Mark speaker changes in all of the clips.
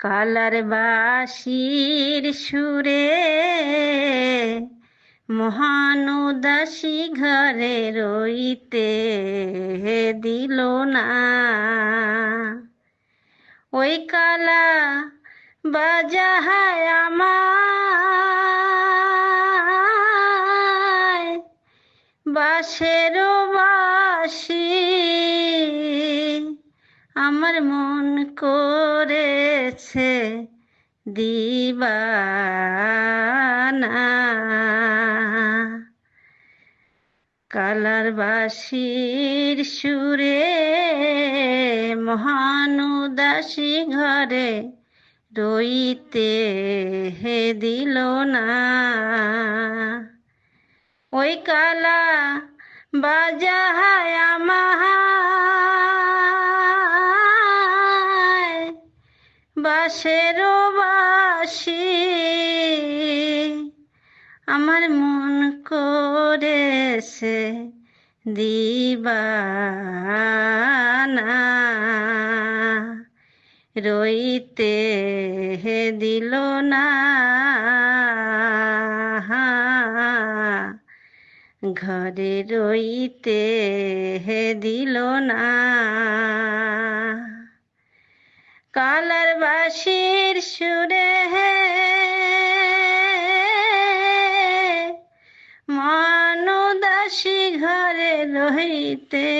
Speaker 1: Colour বাসির সুরে মহান উদাসী ঘরে রইতে দিল না। ওই কালা বাজাহায় আমায় বাসের বাসি আমার মন করেছে দিবানা। কালার বাসির সুরে, মহান উদাসী ঘরে রইতে হে দিল না। ওই কালা বাজাহায় আমায় বাসের বাসি আমার মন করেছে দিবানা। রইতে দিল না। ঘরে রইতে দিল না। কালার বাসির সুরে মনুদাসী ঘরে রহিতে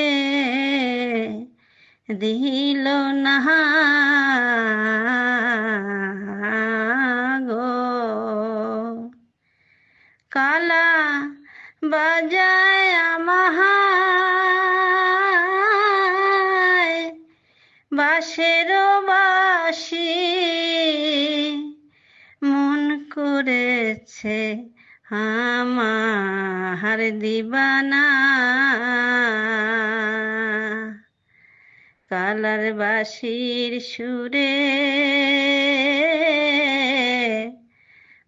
Speaker 1: দিল না গো। কালা বাজায় আমায় বাসের বাসি মন করেছে আমার দিবানা। কালার বাসির সুরে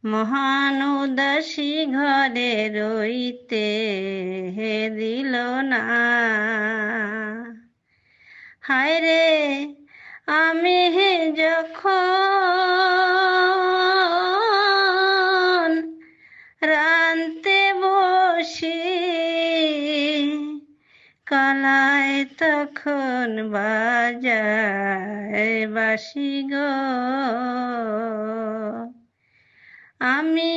Speaker 1: মহান উদাসী ঘরে রইতে হে দিল না। হায় রে আমি যখন রানতে বসি কালায় তখন বাজায় বাসি গো। আমি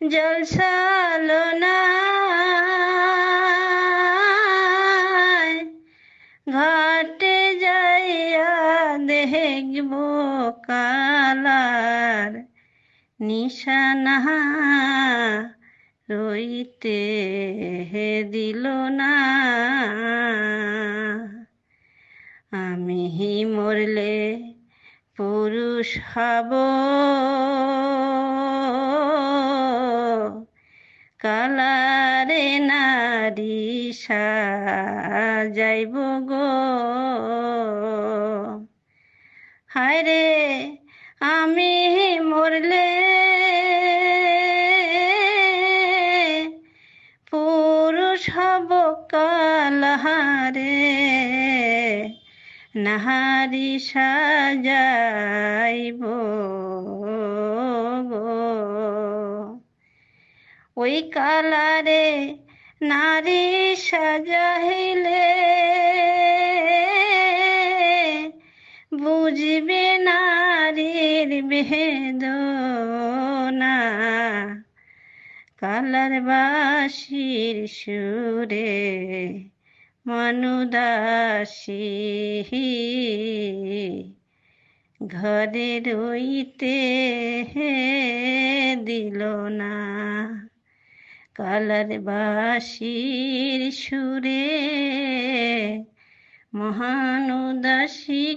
Speaker 1: জলসালো না ঘাটে যাইয়া দেখব কালার নিশানা রইতে হে দিল না। আমি মরলে পুরুষ হব। কালারে নারী সাজাইব গো। হায় রে আমি মরলে পুরুষ হব কালারে নাহারি সাজাইব গো ওই কালারে নারী সাজাইলে বুঝবে নারীর বেদনা। কালার বাসির সুরে মনুদাসী ঘরে রইতে দিল না। কালার বাসির সুরে মহান উদাসী